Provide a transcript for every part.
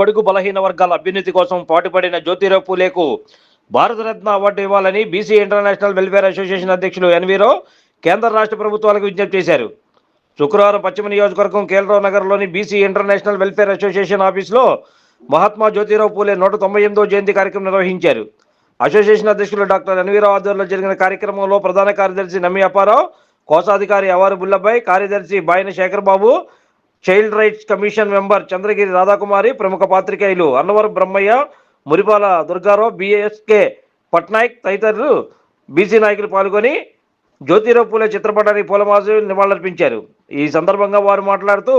బడుగు బలహీన వర్గాల అభ్యున్నతి కోసం పాటుపడిన జ్యోతిరావు పూలేకు భారతరత్న అవార్డు ఇవ్వాలని బీసీ ఇంటర్నేషనల్ వెల్ఫేర్ అసోసియేషన్ అధ్యక్షులు ఎన్వీరావు కేంద్ర రాష్ట్ర ప్రభుత్వాలకు విజ్ఞప్తి చేశారు. శుక్రవారం పశ్చిమ నియోజకవర్గం కేలరావు నగర్లోని బీసీ ఇంటర్నేషనల్ వెల్ఫేర్ అసోసియేషన్ ఆఫీసులో మహాత్మా జ్యోతిరావు పూలే నూట తొంభై ఎనిమిదో జయంతి కార్యక్రమం నిర్వహించారు. అసోసియేషన్ అధ్యక్షులు డాక్టర్ ఎన్వీరావు ఆధ్వర్యంలో జరిగిన కార్యక్రమంలో ప్రధాన కార్యదర్శి నమ్మి అపారావు కోశాధికారి అవారు బుల్లబాయ్ కార్యదర్శి Baina Shekar Babu child rights commission member Chandragiri Radhakumari ప్రముఖ పాత్రికేయులు అన్నవరం బ్రహ్మయ్య మురిపాల దుర్గారావు బిఎస్కే పట్నాయక్ తదితరులు బీసీ నాయకులు పాల్గొని జ్యోతిరావు పూలే చిత్రపటానికి పూలమాసు నివాళులర్పించారు. ఈ సందర్భంగా వారు మాట్లాడుతూ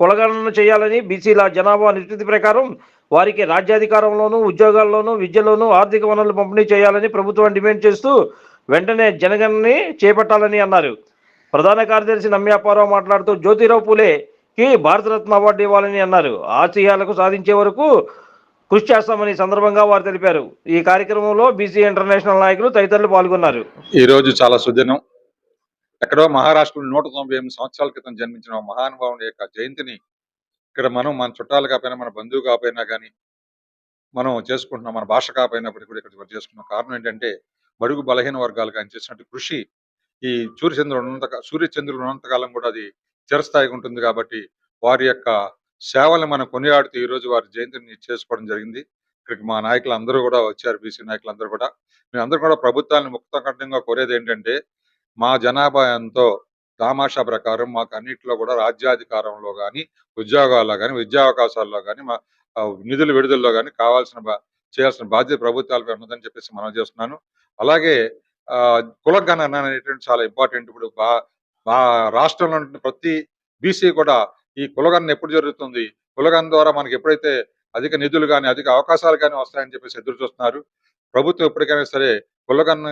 కులగణన చేయాలని బీసీల జనాభా నిష్పత్తి ప్రకారం వారికి రాజ్యాధికారంలోనూ ఉద్యోగాల్లోనూ విద్యలోనూ ఆర్థిక వనరులు పంపిణీ చేయాలని ప్రభుత్వం డిమాండ్ చేస్తూ వెంటనే జనగణని చేపట్టాలని అన్నారు. ప్రధాన కార్యదర్శి నమ్యాపారావు మాట్లాడుతూ జ్యోతిరావు పూలే కి భారతరత్న అవార్డు ఇవ్వాలని అన్నారు. ఆశయాలకు సాధించే వరకు కృషి చేస్తామని సందర్భంగా వారు తెలిపారు. ఈ కార్యక్రమంలో బీసీ ఇంటర్నేషనల్ నాయకులు తదితరులు పాల్గొన్నారు. ఈ రోజు చాలా సుదినం. ఎక్కడో మహారాష్ట్రలో నూట తొంభై ఎనిమిది సంవత్సరాల క్రితం జన్మించిన మహానుభావుని యొక్క జయంతిని ఇక్కడ మనం మన చుట్టాలు కాపోయినా మన బంధువు కాకపోయినా కానీ మనం చేసుకుంటున్నాం. మన భాష కాపోయినప్పటికీ కూడా ఇక్కడ చేసుకున్నాం కారణం ఏంటంటే బడుగు బలహీన వర్గాలు కానీ చేసినట్టు కృషి ఈ సూర్యచంద్రుడు ఉన్నంత సూర్యచంద్రుడు ఉన్నంతకాలం కూడా అది చిరస్థాయిగా ఉంటుంది కాబట్టి వారి యొక్క సేవలు మనం కొనియాడుతూ ఈ రోజు వారి జయంతిని చేసుకోవడం జరిగింది. ఇక్కడికి మా నాయకులు అందరూ కూడా వచ్చారు బీసీ నాయకులు అందరూ కూడా. మేమందరూ కూడా ప్రభుత్వాన్ని ముక్తకంఠంగా కోరేది ఏంటంటే మా జనాభా ఎంతో దామాషా ప్రకారం మాకు అన్నింటిలో కూడా రాజ్యాధికారంలో కానీ ఉద్యోగాల్లో కానీ విద్యావకాశాల్లో కానీ మా నిధులు నిధుల విడుదలలో కానీ కావాల్సిన చేయాల్సిన బాధ్యత ప్రభుత్వాలపై ఉన్నదని చెప్పేసి మనం చేస్తున్నాను. అలాగే ఆ, కులగణన అనేటువంటి చాలా ఇంపార్టెంట్. ఇప్పుడు బా మా రాష్ట్రంలో ప్రతి బీసీ కూడా ఈ కులగన్న ఎప్పుడు జరుగుతుంది? కులగణన ద్వారా మనకి ఎప్పుడైతే అధిక నిధులు కానీ అధిక అవకాశాలు కానీ వస్తాయని చెప్పేసి ఎదురు చూస్తున్నారు. ప్రభుత్వం ఎప్పటికైనా సరే కులగణన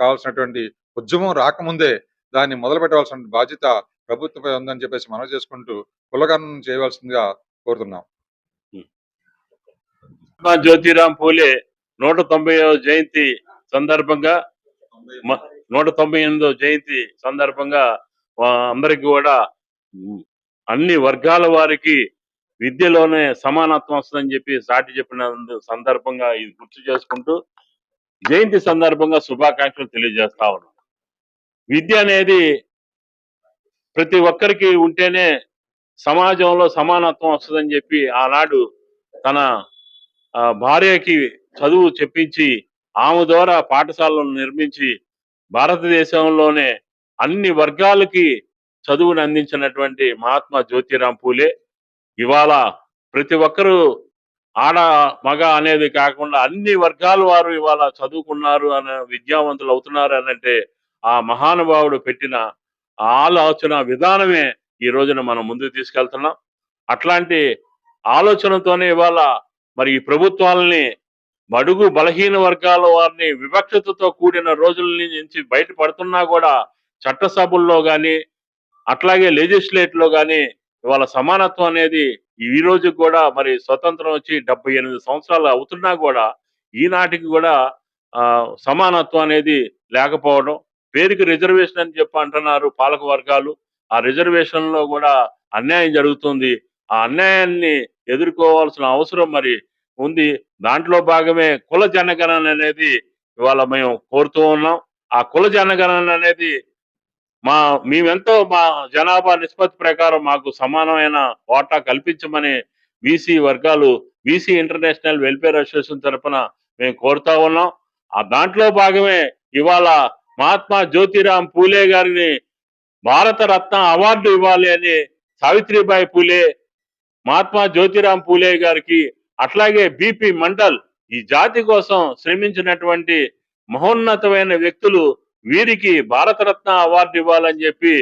కావాల్సినటువంటి ఉద్యమం రాకముందే దాన్ని మొదలు పెట్టవలసిన బాధ్యత ప్రభుత్వంపై ఉందని చెప్పేసి మనం చేసుకుంటూ కులగన్నం చేయవలసిందిగా కోరుతున్నాం. జ్యోతిరామ్ పూలే నూట తొంభై జయంతి సందర్భంగా నూట తొంభై ఎనిమిదో జయంతి సందర్భంగా అందరికి కూడా అన్ని వర్గాల వారికి విద్యలోనే సమానత్వం వస్తుందని చెప్పి సాటి చెప్పిన సందర్భంగా ఇది గుర్తు చేసుకుంటూ జయంతి సందర్భంగా శుభాకాంక్షలు తెలియజేస్తా ఉన్నాను విద్య అనేది ప్రతి ఒక్కరికి ఉంటేనే సమాజంలో సమానత్వం వస్తుందని చెప్పి ఆనాడు తన ఆ, భార్యకి చదువు చెప్పించి ఆమె ద్వారా పాఠశాలను నిర్మించి భారతదేశంలోనే అన్ని వర్గాలకి చదువును అందించినటువంటి మహాత్మా జ్యోతిరామ్ పూలే. ఇవాళ ప్రతి ఒక్కరూ ఆడ మగ అనేది కాకుండా అన్ని వర్గాల వారు ఇవాళ చదువుకున్నారు అనే విద్యావంతులు అవుతున్నారు అనంటే ఆ మహానుభావుడు పెట్టిన ఆ ఆలోచన విధానమే ఈ రోజున మనం ముందుకు తీసుకెళ్తున్నాం. అట్లాంటి ఆలోచనతోనే ఇవాళ మరి ఈ ప్రభుత్వాలని బడుగు బలహీన వర్గాల వారిని వివక్షతతో కూడిన రోజుల నుంచి బయటపడుతున్నా కూడా చట్టసభల్లో కానీ అట్లాగే లెజిస్లేట్లో గాని ఇవాళ సమానత్వం అనేది ఈ రోజు కూడా మరి స్వతంత్రం వచ్చి డెబ్బై ఎనిమిది సంవత్సరాలు అవుతున్నా కూడా ఈనాటికి కూడా సమానత్వం అనేది లేకపోవడం. పేరుకి రిజర్వేషన్ అని చెప్పి అంటున్నారు పాలక వర్గాలు. ఆ రిజర్వేషన్లో కూడా అన్యాయం జరుగుతుంది. ఆ అన్యాయాన్ని ఎదుర్కోవాల్సిన అవసరం మరి ఉంది. దాంట్లో భాగమే కుల జనగణన అనేది ఇవాళ మేము కోరుతూ ఉన్నాం. ఆ కుల జనగణన అనేది మా మేమెంతో మా జనాభా నిష్పత్తి ప్రకారం మాకు సమానమైన వాటా కల్పించమని బీసీ వర్గాలు బీసీ ఇంటర్నేషనల్ వెల్ఫేర్ అసోసియేషన్ తరఫున మేము కోరుతా ఉన్నాం. ఆ దాంట్లో భాగమే ఇవాళ మహాత్మా జ్యోతిరామ్ పూలే గారిని భారత రత్న అవార్డు ఇవ్వాలి అని సావిత్రిబాయి పూలే మహాత్మా జ్యోతిరామ్ పూలే గారికి అట్లాగే బిపి మండల్ ఈ జాతి కోసం శ్రమించినటువంటి మహోన్నతమైన వ్యక్తులు వీరికి భారతరత్న అవార్డు ఇవ్వాలని చెప్పి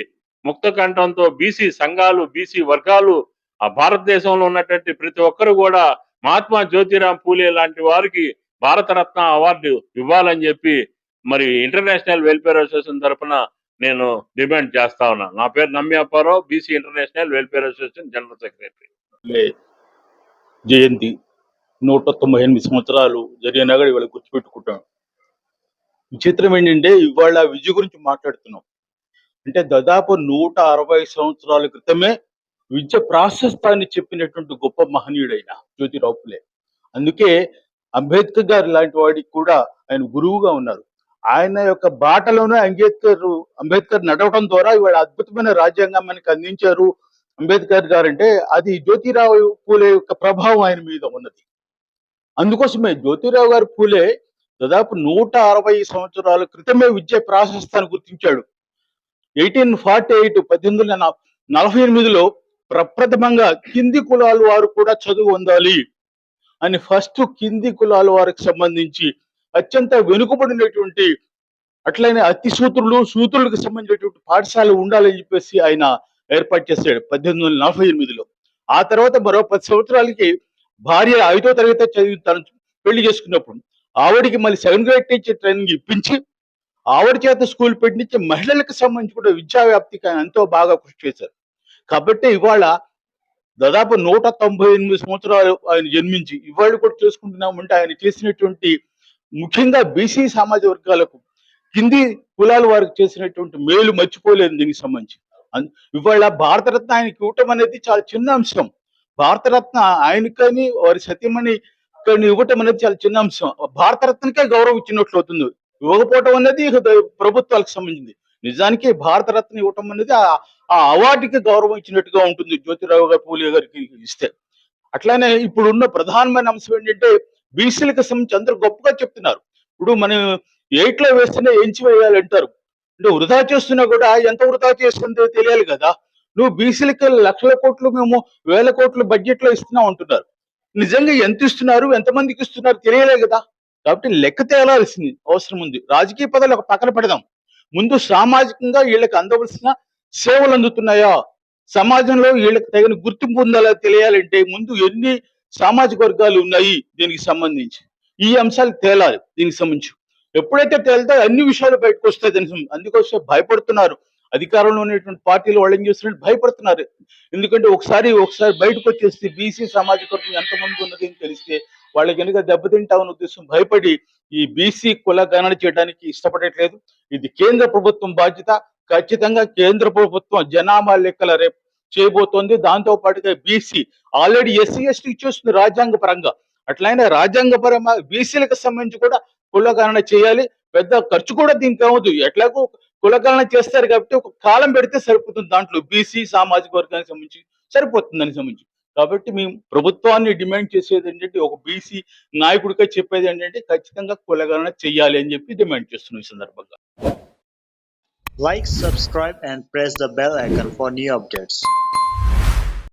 ముక్త కంఠంతో బీసీ సంఘాలు బీసీ వర్గాలు ఆ భారతదేశంలో ఉన్నటువంటి ప్రతి ఒక్కరు కూడా మహాత్మా జ్యోతిరామ్ పూలే లాంటి వారికి భారతరత్న అవార్డు ఇవ్వాలని చెప్పి మరి ఇంటర్నేషనల్ వెల్ఫేర్ అసోసియేషన్ తరఫున నేను డిమాండ్ చేస్తా ఉన్నా. నా పేరు నమ్యాపారావు BC international welfare association general secretary. జయంతి నూట తొంభై ఎనిమిది సంవత్సరాలు జరిగినా కూడా ఇవాళ గుర్తుపెట్టుకుంటాం విచిత్రం ఏంటంటే ఇవాళ విజయ గురించి మాట్లాడుతున్నాం. అంటే దాదాపు నూట అరవై సంవత్సరాల క్రితమే విద్య ప్రాశస్తాన్ని చెప్పినటువంటి గొప్ప మహనీయుడైన జ్యోతిరావు పులే. అందుకే అంబేద్కర్ గారు లాంటి వాడికి కూడా ఆయన గురువుగా ఉన్నారు. ఆయన యొక్క బాటలోనే అంబేద్కర్ అంబేద్కర్ నడవడం ద్వారా ఇవాళ అద్భుతమైన రాజ్యాంగం మనకి అందించారు. అంబేద్కర్ గారు అంటే అది జ్యోతిరావు పూలే యొక్క ప్రభావం ఆయన మీద ఉన్నది. అందుకోసమే జ్యోతిరావు గారు పూలే దాదాపు నూట అరవై సంవత్సరాల క్రితమే విద్య ప్రాశస్తాన్ని గుర్తించాడు. ఎయిటీన్ ఫార్టీ ఎయిట్ పద్దెనిమిది వందల నలభై ఎనిమిదిలో ప్రప్రథమంగా కింది కులాల వారు కూడా చదువు పొందాలి అని ఫస్ట్ కింది కులాల వారికి సంబంధించి అత్యంత వెనుకబడినటువంటి అట్లనే అతి సూత్రులు సూత్రులకు సంబంధించినటువంటి పాఠశాల ఉండాలని చెప్పేసి ఆయన ఏర్పాటు చేశాడు పద్దెనిమిది వందల నలభై ఎనిమిదిలో. ఆ తర్వాత మరో పది సంవత్సరాలకి భార్య ఐదో తరగతి చదివి తను పెళ్ళి చేసుకున్నప్పుడు ఆవిడికి మళ్ళీ సెవెన్ గ్రేడ్ టీచర్ ట్రైనింగ్ ఇప్పించి ఆవిడ చేత స్కూల్ పెట్టించి మహిళలకు సంబంధించి కూడా విద్యా వ్యాప్తికి ఆయన ఎంతో బాగా కృషి చేశారు. కాబట్టి ఇవాళ దాదాపు నూట తొంభై ఎనిమిది సంవత్సరాలు ఆయన జన్మించి ఇవాళ కూడా చూసుకుంటున్నామంటే ఆయన చేసినటువంటి ముఖ్యంగా బీసీ సమాజ వర్గాలకు కింది కులాల వారికి చేసినటువంటి మేలు మర్చిపోలేదు దీనికి సంబంధించి. ఇవాళ భారతరత్న ఆయనకి ఇవ్వటం అనేది చాలా చిన్న అంశం. భారతరత్న ఆయనకని వారి సత్యమణి కానీ ఇవ్వటం అనేది చాలా చిన్న అంశం. భారతరత్నకే గౌరవం ఇచ్చినట్లు అవుతుంది. ఇవ్వకపోవటం అనేది ప్రభుత్వాలకు సంబంధించింది. నిజానికి భారతరత్న ఇవ్వటం అనేది ఆ అవార్డుకి గౌరవం ఇచ్చినట్టుగా ఉంటుంది జ్యోతిరావు గారు పూలే గారికి ఇస్తే. అట్లానే ఇప్పుడు ఉన్న ప్రధానమైన అంశం ఏంటంటే బీసీలకు సంబంధించి అందరూ గొప్పగా చెప్తున్నారు. ఇప్పుడు మనం ఎయిట్లో వేస్తేనే ఎంచి వేయాలంటారు. అంటే వృధా చేస్తున్నా కూడా ఎంత వృధా చేస్తుందో తెలియాలి కదా. నువ్వు బీసీలకి లక్షల కోట్లు మేము వేల కోట్లు బడ్జెట్లో ఇస్తున్నాం అంటున్నారు. నిజంగా ఎంత ఇస్తున్నారు ఎంతమందికి ఇస్తున్నారు తెలియలే కదా. కాబట్టి లెక్క తేలాల్సింది అవసరం ఉంది. రాజకీయ పదాలు ఒక పక్కన పెడదాం. ముందు సామాజికంగా వీళ్ళకి అందవలసిన సేవలు అందుతున్నాయా? సమాజంలో వీళ్ళకి తగిన గుర్తింపు ఉందా తెలియాలంటే ముందు ఎన్ని సామాజిక వర్గాలు ఉన్నాయి దీనికి సంబంధించి? ఈ అంశాలు తేలాలి దీనికి సంబంధించి. ఎప్పుడైతే తేలితే అన్ని విషయాలు బయటకు వస్తాయి తెలుసు. అందుకోసం భయపడుతున్నారు. అధికారంలో ఉన్నటువంటి పార్టీలు వాళ్ళు ఏం చేస్తున్నట్టు భయపడుతున్నారు. ఎందుకంటే ఒకసారి ఒకసారి బయటకు వచ్చేస్తే బీసీ సామాజిక వర్గం ఎంతమంది ఉన్నది అని తెలిస్తే వాళ్ళకి కనుక దెబ్బతింటామని ఉద్దేశం భయపడి ఈ బీసీ కుల గణన చేయడానికి ఇష్టపడట్లేదు. ఇది కేంద్ర ప్రభుత్వం బాధ్యత. ఖచ్చితంగా కేంద్ర ప్రభుత్వం జనాభా లెక్కల రేపు చేయబోతోంది. దాంతో పాటుగా బీసీ ఆల్రెడీ ఎస్సీ ఎస్టీ ఇచ్చేస్తుంది రాజ్యాంగ పరంగా. అట్లయినా రాజ్యాంగ పరంగా బీసీలకు సంబంధించి కూడా కులగణన చేయాలి. పెద్ద ఖర్చు కూడా దీనికి అవ్వదు. ఎట్లాగో కులగణన చేస్తారు కాబట్టి ఒక కాలం పెడితే సరిపోతుంది. దాంట్లో బీసీ సామాజిక వర్గానికి సంబంధించి సరిపోతుంది సంబంధించి. కాబట్టి మేము ప్రభుత్వాన్ని డిమాండ్ చేసేది ఏంటంటే ఒక బీసీ నాయకుడిగా చెప్పేది ఏంటంటే ఖచ్చితంగా కులగణన చేయాలి అని చెప్పి డిమాండ్ చేస్తున్నాం ఈ సందర్భంగా. Like subscribe and press the bell icon for new updates